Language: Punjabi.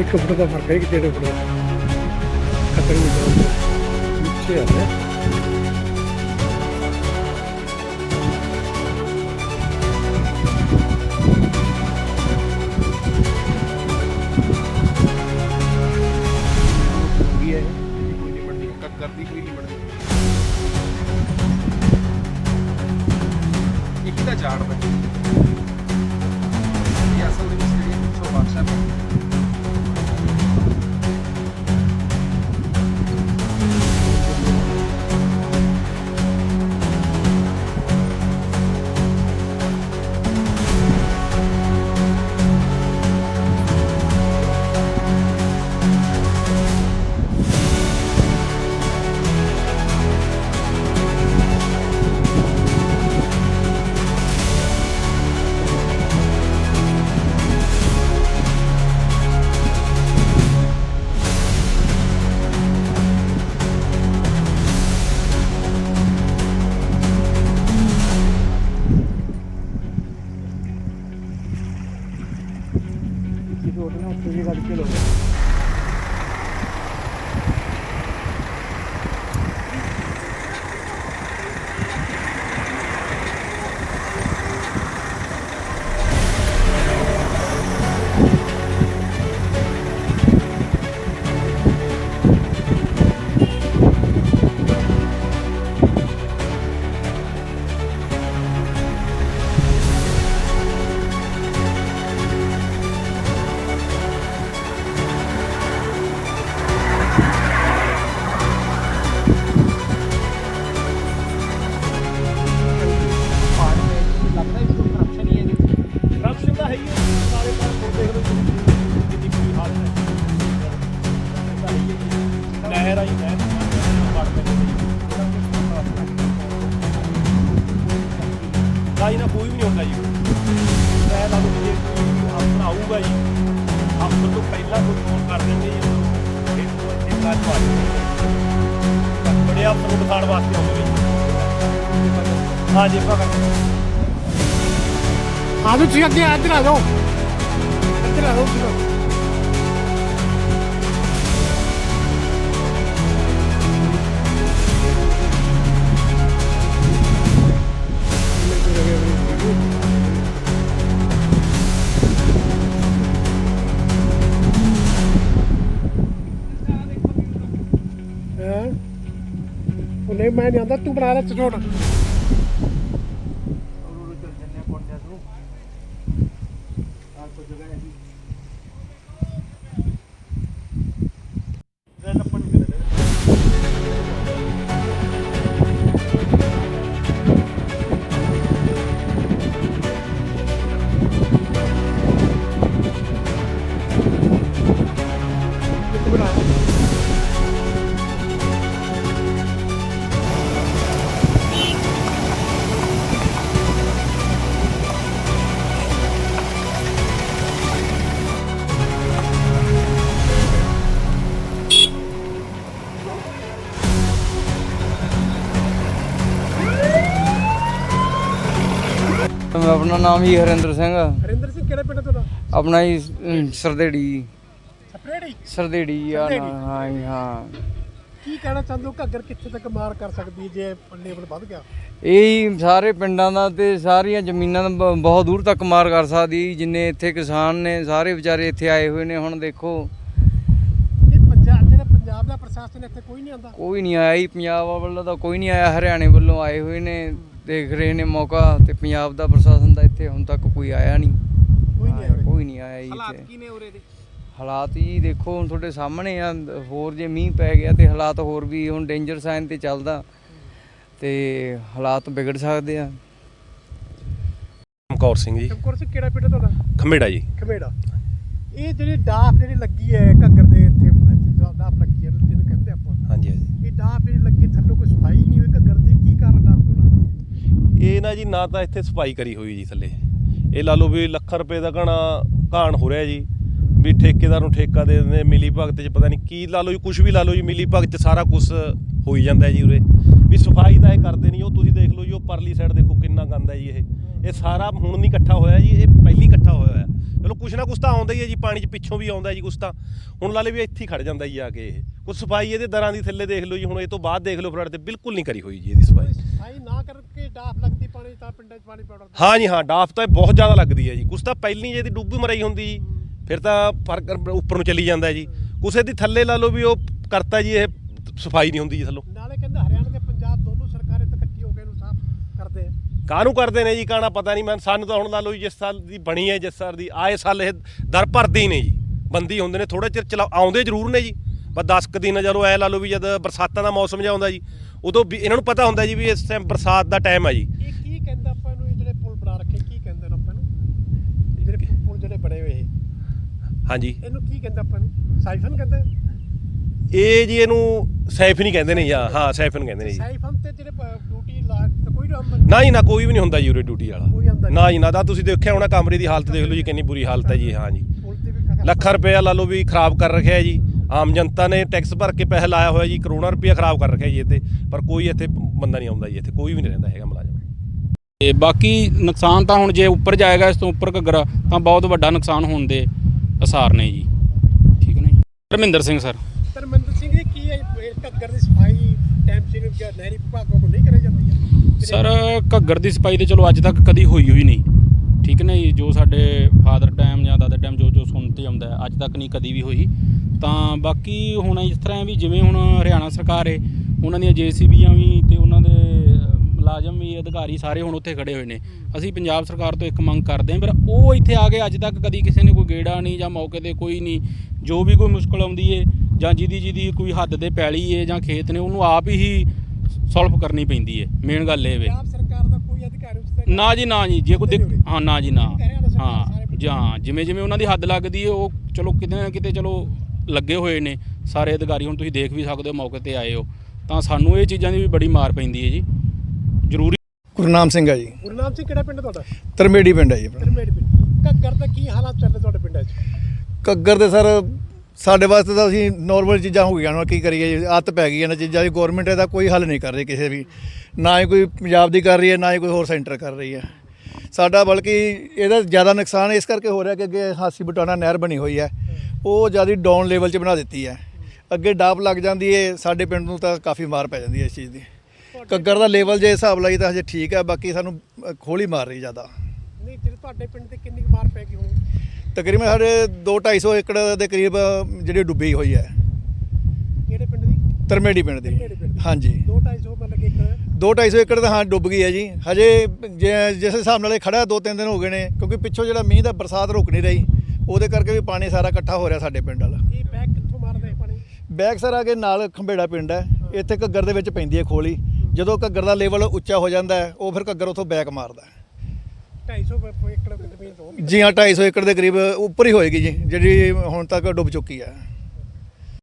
ਇੱਕ ਫੁੱਟ ਦਾ ਫ਼ਰਕ ਹੈ ਕਿ ਡੇਢ ਫੁੱਟ ਦਾ। ਖਤਰ ਨਹੀਂ ਨੀਚੇ ਆ ਰਿਹਾ ਗਾਈ ਨਾ ਕੋਈ ਵੀ ਨਹੀਂ ਹੁੰਦਾ ਜੀ ਮੈਂ ਲਾ ਲਓ ਜੇ ਕੋਈ ਆਊਗਾ ਜੀ ਅਫਸਰ ਤੋਂ ਪਹਿਲਾਂ ਕੋਈ ਫੋਨ ਕਰ ਦਿੰਦੇ ਜੀ ਇਹ ਤੋਂ ਇੱਥੇ ਕਾਜ ਪਾ ਦਿੰਦੇ ਬੜੇ ਅਫਸਰ ਨੂੰ ਦਿਖਾਉਣ ਵਾਸਤੇ ਆਉਂਦੇ ਜੀ ਹਾਂ ਜੀ ਭਗਤ ਆ ਤੁਸੀਂ ਅੱਗੇ ਇੱਧਰ ਆ ਜਾਓ ਇੱਧਰ ਆ ਜਾਓ ਤੁਸੀਂ ਮੈਂ ਨਹੀਂ ਆਂਦਾ ਤੂੰ ਬਣਾ ਲੈ ਚਟੋਟ ਆਪਣਾ ਨਾਮ ਹੀ ਹਰਿੰਦਰ ਸਿੰਘ ਆ। ਹਰਿੰਦਰ ਸਿੰਘ ਕਿਹੜਾ ਪਿੰਡ ਤੁਹਾਡਾ? ਆਪਣਾ ਹੀ ਅਮ, ਸਰਦੇੜੀ ਸਪਰੇੜੀ ਸਰਦੇੜੀ? ਆ। ਨਾ- ਹਾਂ ਜੀ, ਹਾਂ। ਕੀ ਕਹਿਣਾ ਚਾਹੁੰਦੇ ਹੋ? ਘੱਗਰ ਕਿੱਥੇ ਤੱਕ ਮਾਰ ਕਰ ਸਕਦੀ ਹੈ ਜੇ ਲੈਵਲ ਵੱਧ ਗਿਆ? ਇਹ ਹੀ ਸਾਰੇ ਪਿੰਡਾਂ ਦਾ ਤੇ ਸਾਰੀਆਂ ਜ਼ਮੀਨਾਂ ਦਾ ਬ- ਬਹੁਤ ਦੂਰ ਤੱਕ ਮਾਰ ਕਰ ਸਕਦੀ ਜਿੰਨੇ ਇੱਥੇ ਕਿਸਾਨ ਨੇ ਸਾਰੇ ਵਿਚਾਰੇ ਇੱਥੇ ਆਏ ਹੋਏ ਨੇ ਹੁਣ ਦੇਖੋ। ਇਹ ਪੰਜਾਬ ਜਿਹੜਾ ਪੰਜਾਬ ਦਾ ਪ੍ਰਸ਼ਾਸਨ ਇੱਥੇ ਕੋਈ ਨਹੀਂ ਆਉਂਦਾ? ਕੋਈ ਨਹੀਂ ਆਇਆ ਪੰਜਾਬ ਵੱਲੋਂ ਤਾਂ ਕੋਈ ਨਹੀਂ ਆਇਆ ਹਰਿਆਣੇ ਵੱਲੋਂ ਆਏ ਹੋਏ ਨੇ। ਦੇਖ ਰਹੇ ਨੇ ਮੌਕਾ ਤੇ ਪੰਜਾਬ ਦਾ ਪ੍ਰਸ਼ਾਸਨ ਦਾ ਇੱਥੇ ਹੁਣ ਤੱਕ ਕੋਈ ਆਇਆ ਨਹੀਂ। ਕੋਈ ਨਹੀਂ ਆਇਆ ਕੋਈ ਨਹੀਂ ਆਇਆ ਜੀ ਹਾਲਾਤ ਕੀ ਨੇ ਉਰੇ ਦੇ? ਹਾਲਾਤ ਜੀ ਦੇਖੋ ਹੁਣ ਤੁਹਾਡੇ ਸਾਹਮਣੇ ਆ ਹੋਰ ਜੇ ਮੀਂਹ ਪੈ ਗਿਆ ਤੇ ਹਾਲਾਤ ਹੋਰ ਵੀ ਹੁਣ ਡੇਂਜਰ ਸਾਈਨ ਤੇ ਚੱਲਦਾ। ਤੇ ਹਾਲਾਤ ਵਿਗੜ ਸਕਦੇ ਆ। ਕੌਰ ਸਿੰਘ ਜੀ। ਚਮਕੌਰ ਸਿੰਘ ਕਿਹੜਾ ਪਿੰਡ ਤੁਹਾਡਾ? ਖੰਬੇੜਾ ਜੀ। ਖਮੇੜਾ ਇਹ ਜਿਹੜੀ ਡਾਫ ਜਿਹੜੀ ਲੱਗੀ ਹੈ ਘੱਗਰ ਦੇ ਇੱਥੇ ਇੱਥੇ ਡਾ- ਡਾਫ ਲੱਗੀ ਹੈ ਜਿਹਨੂੰ ਕਹਿੰਦੇ ਆਪਾਂ ਹਾਂਜੀ ਹਾਂਜੀ ਇਹ ਡਾਫ ਜਿਹੜੀ ਲੱਗੀ ਹੈ, ਥੱਲੋਂ ਕੋਈ ਸਫ਼ਾਈ ਨਹੀਂ ਹੋਈ ਘੱਗਰ ਦੀ ਕੀ ਕਾਰਨ ਡਾਫ ਕਿਉਂ ਲੱਗਦੀ ਇਹ ਨਾ ਜੀ, ਨਾ ਤਾਂ ਇੱਥੇ ਸਫ਼ਾਈ ਕਰੀ ਹੋਈ ਜੀ ਥੱਲੇ। ਇਹ ਲਾ ਲਓ ਵੀ ਲੱਖਾਂ ਰੁਪਏ ਦਾ ਘਣਾ ਘਾਣ ਹੋ ਰਿਹਾ ਜੀ, ਵੀ ਠੇਕੇਦਾਰ ਨੂੰ ਠੇਕਾ ਦੇ ਦਿੰਦੇ, ਮਿਲੀ ਭਗਤ ਚ ਪਤਾ ਨਹੀਂ ਕੀ ਲਾ ਲਓ ਜੀ ਕੁਝ ਵੀ ਲਾ ਲਓ ਜੀ, ਮਿਲੀ ਭਗਤ ਚ ਸਾਰਾ ਕੁਝ ਹੋਈ ਜਾਂਦਾ ਜੀ ਉਰੇ। ਵੀ ਸਫ਼ਾਈ ਤਾਂ ਇਹ ਕਰਦੇ ਨਹੀਂ, ਉਹ ਤੁਸੀਂ ਦੇਖ ਲਓ ਜੀ, ਉਹ ਪਰਲੀ ਸਾਈਡ ਦੇਖੋ ਕਿੰਨਾ ਗੰਦਾ ਜੀ ਇਹ। ਇਹ ਸਾਰਾ ਹੁਣ ਨਹੀਂ ਇਕੱਠਾ ਹੋਇਆ ਜੀ, ਇਹ ਪਹਿਲੀ ਇਕੱਠਾ ਹੋਇਆ ਹੈ। ਚਲੋ ਕੁਛ ਨਾ ਕੁਛ ਤਾਂ ਆਉਂਦਾ ਹੀ ਹੈ ਜੀ, ਪਾਣੀ 'ਚ ਪਿੱਛੋਂ ਵੀ ਆਉਂਦਾ ਜੀ ਕੁਛ ਤਾਂ। ਹੁਣ ਲਾ ਲਾਲੇ ਵੀ ਇੱਥੇ ਹੀ ਖੜ ਜਾਂਦਾ ਜੀ ਆ ਕੇ ਇਹ। ਕੁਛ ਸਫ਼ਾਈ ਇਹਦੇ ਦਰਾਂ ਦੀ ਥੱਲੇ ਦੇਖ ਲਓ ਜੀ, ਹੁਣ ਇਹ ਤੋਂ ਬਾਅਦ ਦੇਖ ਲਓ ਫਲੱਡ ਤੇ ਬਿਲਕੁਲ ਨਹੀਂ ਕਰੀ ਹੋਈ ਜੀ ਇਹਦੀ ਸਫ਼ਾਈ। ਸਫ਼ਾਈ ਨਾ ਕਰਕੇ ਡਾਫ ਲੱਗਦੀ ਪਾਣੀ ਤਾਂ ਪਿੰਡਾਂ 'ਚ ਪਾਣੀ ਪਾਉਣਾ ਹਾਂ ਜੀ ਹਾਂ ਡਾਫ ਤਾਂ ਬਹੁਤ ਜ਼ਿਆਦਾ ਲੱਗਦੀ ਹੈ ਜੀ। ਕੁਛ ਤਾਂ ਪਹਿਲੀ ਜੇ ਇਹਦੀ ਡੁੱਬੀ ਮਰਾਈ ਹੁੰਦੀ ਜੀ ਫਿਰ ਤਾਂ ਫ਼ਰਕ ਉੱਪਰ ਨੂੰ ਚਲੀ ਜਾਂਦਾ ਜੀ। ਕੁਛ ਦੀ ਥੱਲੇ ਲਾ ਲਓ ਵੀ ਉਹ ਕਰਤਾ ਜੀ ਇਹ ਸਫ਼ਾਈ ਨਹੀਂ ਹੁੰਦੀ ਜੀ ਥੱਲੋਂ। ਨਾਲੇ ਕਹਿੰਦੇ ਹਰਿਆਣਾ ਤੇ ਪੰਜਾਬ ਦੋਨੋਂ ਸਰਕਾਰਾਂ ਤਾਂ ਇਕੱਠੀ ਹੋ ਕੇ ਇਹਨੂੰ ਸਾਫ਼ ਕਰਦੇ ਆ। ਕਾਹਨੂੰ ਕਰਦੇ ਨੇ ਜੀ ਕਾਣਾ ਪਤਾ ਨਹੀਂ ਮੈਂ ਸਾਨੂੰ ਤਾਂ ਹੁਣ ਲਾ ਲਓ ਜੀ ਜਿਸ ਸਾਲ ਦੀ ਬਣੀ ਹੈ ਜਿਸ ਸਾਲ ਦੀ ਆਏ ਸਾਲ ਇਹ ਦਰ ਭਰਦੇ ਹੀ ਨੇ ਜੀ। ਬੰਦੀ ਹੁੰਦੇ ਨੇ ਥੋੜਾ ਚਿਰ ਚਲਾ ਆਉਂਦੇ ਜ਼ਰੂਰ ਨੇ ਜੀ। ਬਸ 10 ਕੁ ਦਿਨ ਜਦੋਂ ਐ ਲਾ ਲਓ ਵੀ ਜਦ ਬਰਸਾਤਾਂ ਦਾ ਮੌਸਮ ਜਿਹਾ ਆਉਂਦਾ ਜੀ ਉਦੋਂ ਵੀ ਇਹਨਾਂ ਨੂੰ ਪਤਾ ਹੁੰਦਾ ਜੀ ਵੀ ਇਸ ਟਾਈਮ ਬਰਸਾਤ ਦਾ ਟਾਈਮ ਹੈ ਜੀ ਇਹ ਕੀ ਕਹਿੰਦਾ ਆਪਾਂ ਨੂੰ ਇਹ ਜਿਹੜੇ ਪੁਲ ਬਣਾ ਰੱਖੇ ਕੀ ਕਹਿੰਦੇ ਨੇ ਆਪਾਂ ਨੂੰ ਇਹ ਜਿਹੜੇ ਪੁਲ ਜਿਹੜੇ ਬਣੇ ਹੋਏ ਇਹ ਹਾਂਜੀ। ਇਹਨੂੰ ਕੀ ਕਹਿੰਦਾ ਆਪਾਂ ਨੂੰ ਸਾਈਫਨ ਕਹਿੰਦੇ? ਇਹ ਜੀ ਇਹਨੂੰ ਸੈਫਨ ਹੀ ਕਹਿੰਦੇ ਨੇ ਜੀ ਹਾਂ ਸੈਫਨ ਕਹਿੰਦੇ ਨੇ ਜੀ। ਸਾਈਫਨ ਤੇ ਜਿਹੜੇ ਡਿਊਟੀ ਲਾ ਤੇ ਕੋਈ ਨਾ ਨਾ ਜੀ ਨਾ ਕੋਈ ਵੀ ਨਹੀਂ ਹੁੰਦਾ ਜੀ ਉਰੇ ਡਿਊਟੀ ਕੋਈ ਵਾਲਾ ਨਹੀਂ। ਨਾ ਜੀ ਨਾ ਤਾਂ ਤੁਸੀਂ ਦੇਖਿਆ ਹੋਣਾ ਕਮਰੇ ਦੀ ਹਾਲਤ ਦੇਖ ਲਓ ਜੀ ਕਿੰਨੀ ਬੁਰੀ ਹਾਲਤ ਹੈ ਜੀ ਹਾਂ ਜੀ। ਪੁਲ ਤੇ ਵੀ ਲੱਖਾਂ ਰੁਪਇਆ ਲਾ ਲਓ ਵੀ ਖਰਾਬ ਕਰ ਰੱਖਿਆ ਹੈ। ਜੀ ਆਮ ਜਨਤਾ ਨੇ ਟੈਕਸ ਭਰ ਕੇ ਪੈਸਾ ਲਾਇਆ ਹੋਇਆ ਜੀ ਕਰੋੜਾਂ ਰੁਪਇਆ ਖਰਾਬ ਕਰ ਰੱਖਿਆ ਜੀ ਇੱਥੇ ਪਰ ਕੋਈ ਇੱਥੇ ਬੰਦਾ ਨਹੀਂ ਆਉਂਦਾ ਜੀ ਇੱਥੇ ਕੋਈ ਵੀ ਨਹੀਂ ਰਹਿੰਦਾ ਹੈਗਾ ਮੁਲਾਜ਼ਮ। ਤੇ ਬਾਕੀ ਨੁਕਸਾਨ ਤਾਂ ਹੁਣ ਜੇ ਉੱਪਰ ਜਾਏਗਾ ਇਸ ਤੋਂ ਉੱਪਰ ਘੱਗਰ ਤਾਂ ਬਹੁਤ ਵੱਡਾ ਨੁਕਸਾਨ ਹੋਣ ਦੇ ਅਸਾਰ ਨੇ ਜੀ। ਠੀਕ ਨਾ ਜੀ। ਧਰਮਿੰਦਰ ਸਿੰਘ ਸਰ। ਧਰਮਿੰਦਰ ਸਿੰਘ ਜੀ ਕੀ ਹੈ ਘੱਗਰ ਦੀ ਸਫ਼ਾਈ ਟਾਈਮ ਸਿਰ ਨਹਿਰੀ ਵਿਭਾਗ ਵੱਲੋਂ ਨਹੀਂ ਕਰਾਈ ਜਾਂਦੀ ਹੈ? ਸਰ ਘੱਗਰ ਦੀ ਸਫ਼ਾਈ ਤੇ ਚਲੋ ਅੱਜ ਤੱਕ ਕਦੀ ਹੋਈ ਹੋਈ ਨਹੀਂ। ਠੀਕ ਨੇ ਜੀ ਜੋ ਸਾਡੇ ਫਾਦਰ ਟਾਈਮ ਜਾਂ ਦਾਦਾ ਟਾਈਮ ਜੋ ਜੋ ਸੁਣਤੇ ਆਉਂਦਾ ਹੈ, ਅੱਜ ਤੱਕ ਨਹੀਂ ਕਦੀ ਵੀ ਹੋਈ। ਤਾਂ ਬਾਕੀ ਹੁਣ ਇਸ ਤਰ੍ਹਾਂ ਵੀ ਜਿਵੇਂ ਹੁਣ ਹਰਿਆਣਾ ਸਰਕਾਰ ਹੈ ਉਹਨਾਂ ਦੀਆਂ ਜੀਸੀਬੀਆਂ ਵੀ ਤੇ ਉਹਨਾਂ ਦੇ ਮੁਲਾਜ਼ਮ ਵੀ ਅਧਿਕਾਰੀ ਸਾਰੇ ਹੁਣ ਉੱਥੇ ਖੜੇ ਹੋਏ ਨੇ। ਅਸੀਂ ਪੰਜਾਬ ਸਰਕਾਰ ਤੋਂ ਇੱਕ ਮੰਗ ਕਰਦੇ ਹਾਂ ਪਰ ਉਹ ਇੱਥੇ ਆ ਕੇ ਅੱਜ ਤੱਕ ਕਦੀ ਕਿਸੇ ਨੇ ਕੋਈ ਗੇੜਾ ਨਹੀਂ ਜਾਂ ਮੌਕੇ ਤੇ ਕੋਈ ਨਹੀਂ ਜੋ ਵੀ ਕੋਈ ਮੁਸ਼ਕਲ ਆਉਂਦੀ ਏ ਜਾਂ ਜਿਹਦੀ ਜਿਹਦੀ ਕੋਈ ਹੱਦ ਦੇ ਪੈਲੀ ਏ ਜਾਂ ਖੇਤ ਨੇ ਉਹਨੂੰ ਆਪ ਹੀ ਸੋਲਵ ਕਰਨੀ ਪੈਂਦੀ ਏ। ਮੇਨ ਗੱਲ ਇਹ ਵੇ। ਪੰਜਾਬ ਸਰਕਾਰ ਦਾ ਕੋਈ ਅਧਿਕਾਰੀ ਉਸ ਤੇ ਨਾ ਜੀ ਨਾ ਜੀ ਜੇ ਕੋਈ ਦਿੱਕ- ਹਾਂ ਨਾ ਜੀ ਨਾ। ਹਾਂ ਜਾਂ ਜਿਵੇਂ ਜਿਵੇਂ ਉਹਨਾਂ ਦੀ ਹੱਦ ਲੱਗਦੀ ਹੈ ਉਹ ਚਲੋ ਕਿਤੇ ਨਾ ਕਿਤੇ ਚਲੋ ਲੱਗੇ ਹੋਏ ਨੇ। ਸਾਰੇ ਅਧਿਕਾਰੀ ਹੁਣ ਤੁਸੀਂ ਦੇਖ ਵੀ ਸਕਦੇ ਹੋ ਮੌਕੇ ਤੇ ਆਏ ਹੋ। ਤਾਂ ਸਾਨੂੰ ਇਹ ਚੀਜ਼ਾਂ ਦੀ ਵੀ ਬੜੀ ਮਾਰ ਪੈਂਦੀ ਹੈ ਜੀ। ਜ਼ਰੂਰੀ ਗੁਰਨਾਮ ਸਿੰਘ ਆ ਜੀ। ਗੁਰਨਾਮ ਸਿੰਘ ਕਿਹੜਾ ਪਿੰਡ ਤੁਹਾਡਾ? ਤਰਮੇੜੀ ਪਿੰਡ ਹੈ ਜੀ ਆਪਣਾ। ਧਰਮੇੜ ਪਿੰਡ। ਘੱਗਰ ਦਾ ਕੀ ਹਾਲਾਤ ਚੱਲ ਰਹੇ ਤੁਹਾਡੇ ਪਿੰਡਾਂ 'ਚ? ਘੱਗਰ ਦੇ ਸਰ ਸਾਡੇ ਵਾਸਤੇ ਤਾਂ ਅਸੀਂ ਨਾਰਮਲ ਚੀਜ਼ਾਂ ਹੋ ਗਈਆਂ ਨੇ। ਕੀ ਕਰੀਏ ਜੀ ਆਦਤ ਪੈ ਗਈ ਹੈ ਨਾ ਚੀਜ਼ਾਂ ਦੀ। ਗਵਰਨਮੈਂਟ ਇਹਦਾ ਕੋਈ ਹੱਲ ਨਹੀਂ ਕਰ ਰਹੀ ਕਿਸੇ ਵੀ। ਨਾ ਹੀ ਕੋਈ ਪੰਜਾਬ ਦੀ ਕਰ ਰਹੀ ਹੈ ਨਾ ਹੀ ਕੋਈ ਹੋਰ ਸੈਂਟਰ ਕਰ ਰਹੀ ਹੈ। ਸਾਡਾ ਬਲਕਿ ਇਹਦਾ ਜ਼ਿਆਦਾ ਨੁਕਸਾਨ ਇਸ ਕਰਕੇ ਹੋ ਰਿਹਾ ਕਿ ਅੱਗੇ ਹਾਸੀ ਬਟਾਣਾ ਨਹਿਰ ਬਣੀ ਹੋਈ ਹੈ। ਉਹ ਜ਼ਿਆਦਾ ਡਾਊਨ ਲੈਵਲ 'ਚ ਬਣਾ ਦਿੱਤੀ ਹੈ। ਅੱਗੇ ਡਾਪ ਲੱਗ ਜਾਂਦੀ ਹੈ ਸਾਡੇ ਪਿੰਡ ਨੂੰ ਤਾਂ ਕਾਫੀ ਮਾਰ ਪੈ ਜਾਂਦੀ ਹੈ ਇਸ ਚੀਜ਼ ਦੀ। ਘੱਗਰ ਦਾ ਲੈਵਲ ਜੇ ਹਿਸਾਬ ਲਾਈ ਤਾਂ ਹਜੇ ਠੀਕ ਹੈ ਬਾਕੀ ਸਾਨੂੰ ਖੋਲ ਮਾਰ ਰਹੀ ਜ਼ਿਆਦਾ। ਨਹੀਂ ਜਿਹੜੇ ਤੁਹਾਡੇ ਪਿੰਡ ਤੇ ਕਿੰਨੀ ਮਾਰ ਪੈ ਗਈ ਹੋਣੀ? ਤਕਰੀਬਨ ਸਾਡੇ 2-250 ਏਕੜ ਦੇ ਕਰੀਬ ਜਿਹੜੀ ਡੁੱਬੀ ਹੋਈ ਹੈ। ਕਿਹੜੇ ਪਿੰਡ ਦੀ? ਤਰਮੇੜੀ ਪਿੰਡ ਦੀ। ਹਾਂਜੀ। 2-250 ਮਤਲਬ ਕਿ ਇੱਕ 2-250 ਏਕੜ ਤਾਂ ਹਾਂ ਡੁੱਬ ਗਈ ਹੈ ਜੀ। ਹਜੇ ਜੇ- ਜਿਸ ਹਿਸਾਬ ਨਾਲ ਇਹ ਖੜਾ ਦੋ ਤਿੰਨ ਦਿਨ ਹੋ ਗਏ ਨੇ ਕਿਉਂਕਿ ਪਿੱਛੋਂ ਜਿਹੜਾ ਮੀਂਹ ਦਾ ਬਰਸਾਤ ਰੁਕ ਨਹੀਂ ਰਹੀ ਉਹਦੇ ਕਰਕੇ ਵੀ ਪਾਣੀ ਸਾਰਾ ਇਕੱਠਾ ਹੋ ਰਿਹਾ ਸਾਡੇ ਪਿੰਡ ਵਾਲਾ। ਇਹ ਬੈਗ ਕਿੱਥੋਂ ਮਾਰਦਾ ਪਾਣੀ? ਬੈਕ ਸਰ ਆ ਕੇ ਨਾਲ ਖੰਬੇੜਾ ਪਿੰਡ ਹੈ। ਇੱਥੇ ਘੱਗਰ ਦੇ ਵਿੱਚ ਪੈਂਦੀ ਹੈ ਖੋਲੀ। ਜਦੋਂ ਘੱਗਰ ਦਾ ਲੈਵਲ ਉੱਚਾ ਹੋ ਜਾਂਦਾ ਹੈ ਉਹ ਫਿਰ ਘੱਗਰ ਉੱਥੋਂ ਬੈਕ ਮਾਰਦਾ ਹੈ। 250 ਏਕੜ ਜ਼ਮੀਨ ਤੋਂ ਜੀ ਹਾਂ 250 ਏਕੜ ਦੇ ਕਰੀਬ ਉੱਪਰ ਹੀ ਹੋਏਗੀ ਜੀ ਜਿਹੜੀ ਹੁਣ ਤੱਕ ਡੁੱਬ ਚੁੱਕੀ ਹੈ।